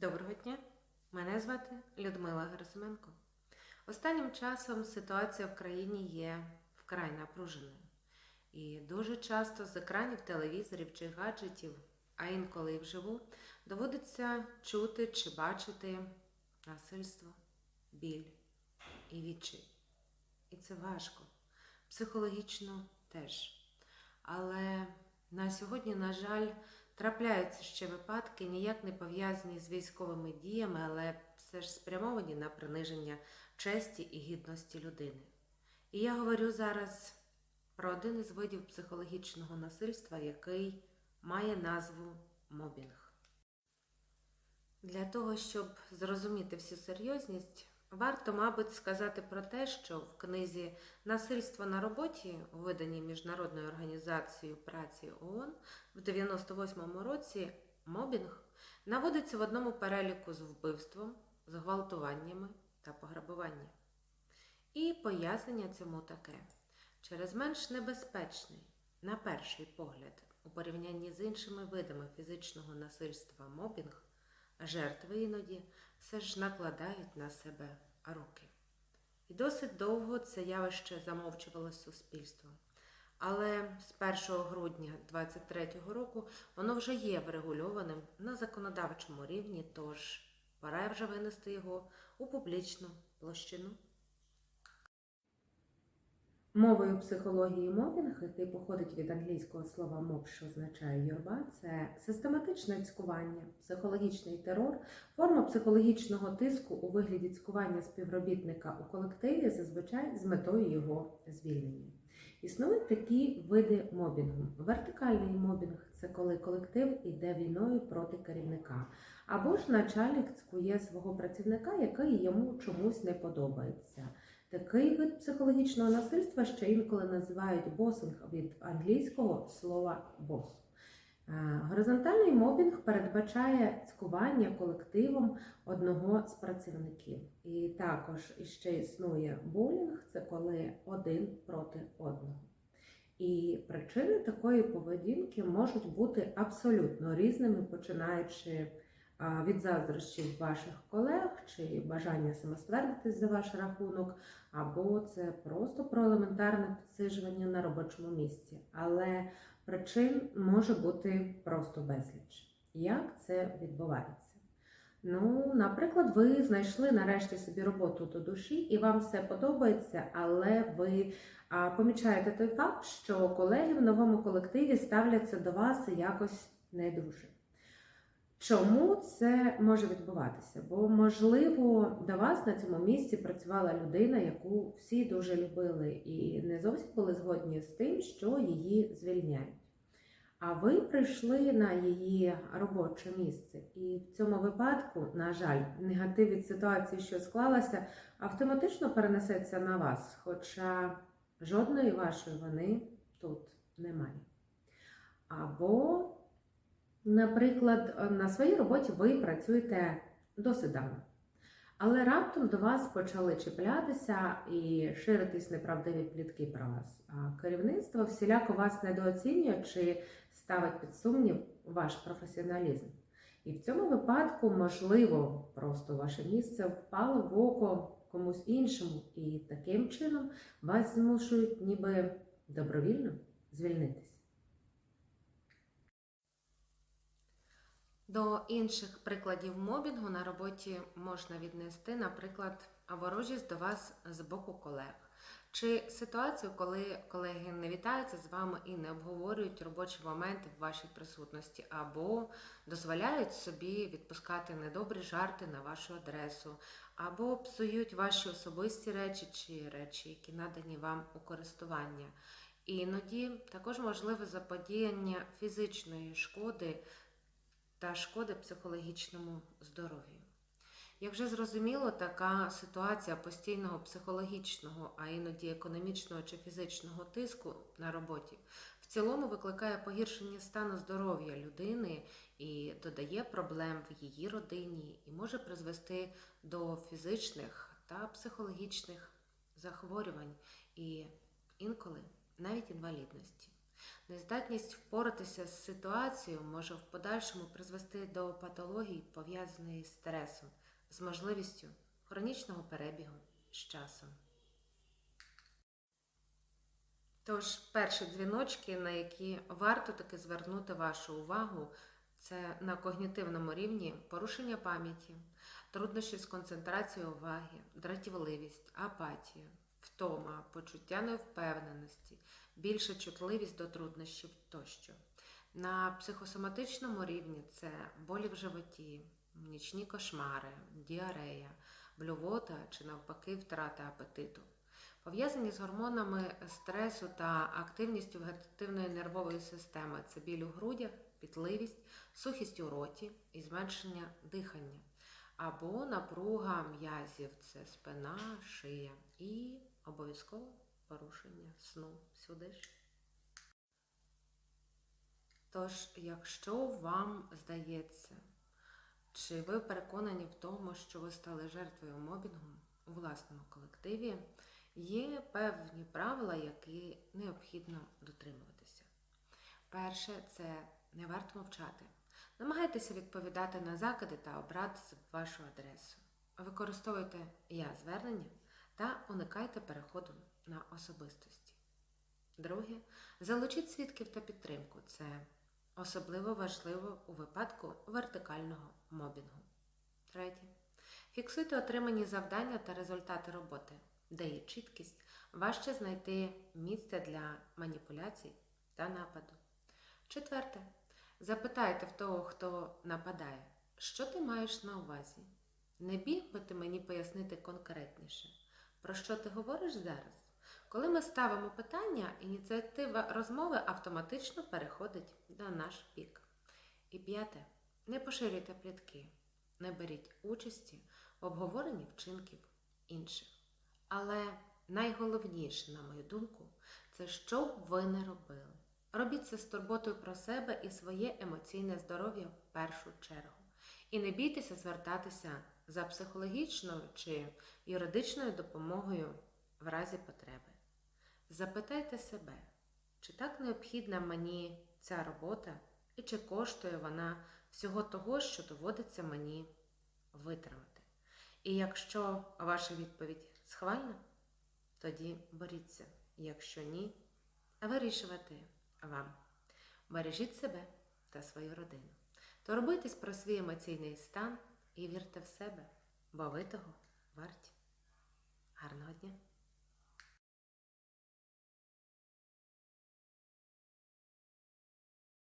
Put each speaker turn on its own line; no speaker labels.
Доброго дня! Мене звати Людмила Герасименко. Останнім часом ситуація в країні є вкрай напруженою. І дуже часто з екранів телевізорів чи гаджетів, а інколи і вживу, доводиться чути чи бачити насильство, біль і відчай. І це важко, психологічно теж. Але на сьогодні, на жаль, трапляються ще випадки, ніяк не пов'язані з військовими діями, але все ж спрямовані на приниження честі і гідності людини. І я говорю зараз про один із видів психологічного насильства, який має назву мобінг. Для того, щоб зрозуміти всю серйозність, варто, мабуть, сказати про те, що в книзі Насильство на роботі, виданій Міжнародною організацією праці ООН, в 98-му році мобінг наводиться в одному переліку з вбивством, з гвалтуваннями та пограбуванням. І пояснення цьому таке: через менш небезпечний, на перший погляд, у порівнянні з іншими видами фізичного насильства мобінг, жертви іноді все ж накладають на себе руки. І досить довго це явище замовчувало суспільство. Але з 1 грудня 2023 року воно вже є врегульованим на законодавчому рівні, тож пора вже винести його у публічну площину. Мовою психології мобінг, який походить від англійського слова моб, що означає юрба, це систематичне цькування, психологічний терор, форма психологічного тиску у вигляді цькування співробітника у колективі, зазвичай з метою його звільнення. Існують такі види мобінгу. Вертикальний мобінг це коли колектив іде війною проти керівника, або ж начальник цькує свого працівника, який йому чомусь не подобається. Такий вид психологічного насильства ще інколи називають босинг від англійського слова бос. Е, Горизонтальний мобінг передбачає цькування колективом одного з працівників. І також іще існує булінг це коли один проти одного. І причини такої поведінки можуть бути абсолютно різними, починаючи від заздрощів ваших колег чи бажання самоствердитись за ваш рахунок, або це просто про елементарне підсижування на робочому місці. Але причин може бути просто безліч. Як це відбувається? Ну, наприклад, ви знайшли нарешті собі роботу до душі, і вам все подобається, але ви а, помічаєте той факт, що колеги в новому колективі ставляться до вас якось не дуже. Чому це може відбуватися? Бо, можливо, до вас на цьому місці працювала людина, яку всі дуже любили, і не зовсім були згодні з тим, що її звільняють. А ви прийшли на її робоче місце, і в цьому випадку, на жаль, негатив від ситуації, що склалася, автоматично перенесеться на вас, хоча жодної вашої вини тут немає. Або, наприклад, на своїй роботі ви працюєте досить давно. Але раптом до вас почали чіплятися і ширитись неправдиві плітки про вас. А керівництво всіляко вас недооцінює чи ставить під сумнів ваш професіоналізм. І в цьому випадку, можливо, просто ваше місце впало в око комусь іншому, і таким чином вас змушують ніби добровільно звільнитись. До інших прикладів мобінгу на роботі можна віднести, наприклад, ворожість до вас з боку колег. Чи ситуацію, коли колеги не вітаються з вами і не обговорюють робочі моменти в вашій присутності, або дозволяють собі відпускати недобрі жарти на вашу адресу, або псують ваші особисті речі чи речі, які надані вам у користування. Іноді також можливе заподіяння фізичної шкоди та шкоди психологічному здоров'ю. Як вже зрозуміло, така ситуація постійного психологічного, а іноді економічного чи фізичного тиску на роботі в цілому викликає погіршення стану здоров'я людини і додає проблем в її родині, і може призвести до фізичних та психологічних захворювань і інколи навіть інвалідності. Нездатність впоратися з ситуацією може в подальшому призвести до патологій, пов'язаної з стресом, з можливістю хронічного перебігу з часом. Тож, перші дзвіночки, на які варто таки звернути вашу увагу, це на когнітивному рівні порушення пам'яті, труднощі з концентрацією уваги, дратівливість, апатія, втома, почуття невпевненості, більша чутливість до труднощів тощо. На психосоматичному рівні це болі в животі, нічні кошмари, діарея, блювота чи навпаки втрата апетиту. Пов'язані з гормонами стресу та активністю вегетативної нервової системи це біль у грудях, пітливість, сухість у роті і зменшення дихання, або напруга м'язів це спина, шия і обов'язково порушення сну сюди ж. Тож, якщо вам здається, чи ви переконані в тому, що ви стали жертвою мобінгу у власному колективі, є певні правила, які необхідно дотримуватися. Перше, це не варто мовчати. Намагайтеся відповідати на закиди та обрати вашу адресу. Використовуйте я звернення та уникайте переходу на особистості. Друге, залучіть свідків та підтримку. Це особливо важливо у випадку вертикального мобінгу. Третє. Фіксуйте отримані завдання та результати роботи, де є чіткість, важче знайти місце для маніпуляцій та нападу. Четверте. Запитайте в того, хто нападає, що ти маєш на увазі? Не біг би ти мені пояснити конкретніше, про що ти говориш зараз? Коли ми ставимо питання, ініціатива розмови автоматично переходить на наш бік. І п'яте. Не поширюйте плітки, не беріть участі в обговоренні вчинків інших. Але найголовніше, на мою думку, це що б ви не робили. Робіть це з турботою про себе і своє емоційне здоров'я в першу чергу. І не бійтеся звертатися за психологічною чи юридичною допомогою в разі потреби. Запитайте себе, чи так необхідна мені ця робота і чи коштує вона всього того, що доводиться мені витримати. І якщо ваша відповідь схвальна, тоді боріться. Якщо ні, вирішувати вам. Бережіть себе та свою родину. Турбуйтесь про свій емоційний стан і вірте в себе, бо ви того варті. Гарного дня!